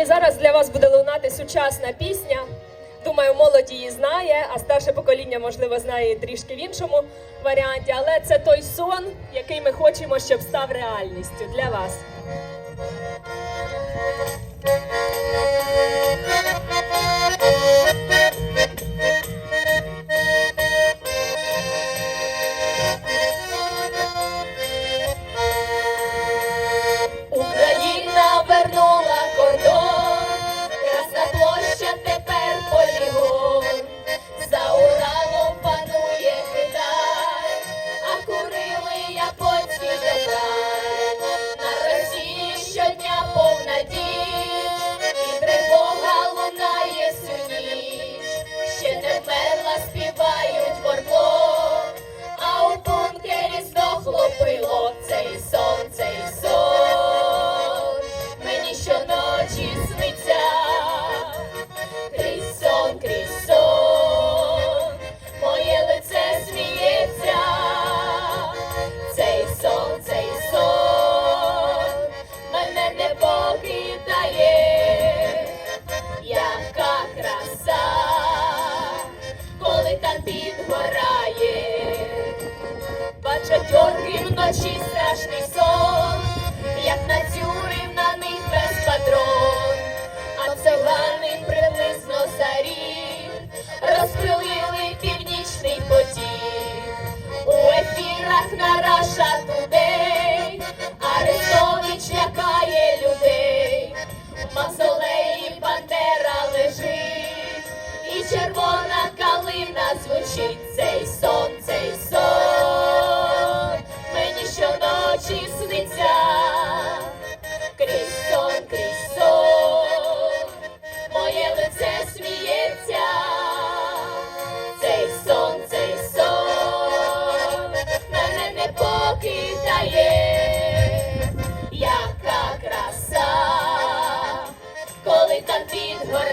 І зараз для вас буде лунати сучасна пісня. Думаю, молодь її знає, а старше покоління, можливо, знає трішки в іншому варіанті. Але це той сон, який ми хочемо, щоб став реальністю для вас. Підгорає. Бачать орки вночі страшний сон, як нацюрив на них без патрон, а цигани приблизно зарі, розпилили північний потік. У ефірах на Раша Тудей, Арестович лякає людей, в мавзолеї Бандера лежить, і червона звучить цей сон, цей сон, мені щоночі сниться, крізь сон, крізь сон, моє лице сміється, цей сон, цей сон, мене не покидає, яка краса, коли там підгорає.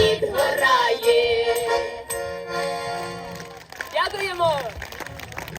Коли